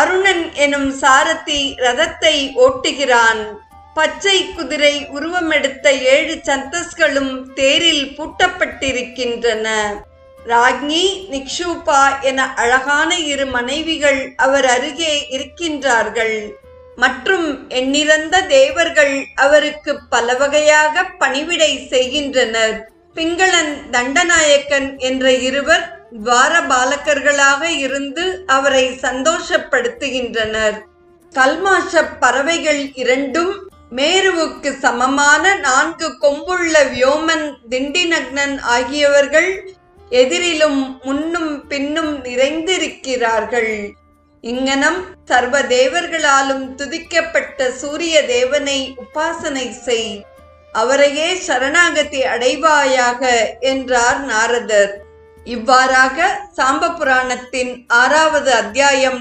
அருணன் எனும் சாரதி ரதத்தை ஓட்டுகிறான். பச்சை குதிரை உருவமெடுத்த ஏழு சந்தஸ்களும் தேரில் பூட்டப்பட்டிருக்கின்றன. ராக்னி நிக்ஷூபா என அழகான இரு மனைவிகள் அவர் அருகே இருக்கின்றார்கள். மற்றும் எண்ணிறந்த தேவர்கள் அவருக்கு பல வகையாக பணிவிடை செய்கின்றனர். பிங்களன் தண்டநாயக்கன் என்ற இருவர் துவார பாலகர்களாக இருந்து அவரை சந்தோஷப்படுத்துகின்றனர். கல்மாஷ பறவைகள் இரண்டும் மேருவுக்கு சமமான நான்கு கொம்புள்ள வியோமன் திண்டிநக்னன் ஆகியவர்கள் எதிரிலும் முன்னும் பின்னும் நிறைந்திருக்கிறார்கள். இங்கனம் சர்வ தேவர்களாலும் துதிக்கப்பட்ட சூரிய தேவனை உபாசனை செய். அவரையே சரணாகதி அடைவாயாக என்றார் நாரதர். இவ்வாறாக சாம்ப புராணத்தின் ஆறாவது அத்தியாயம்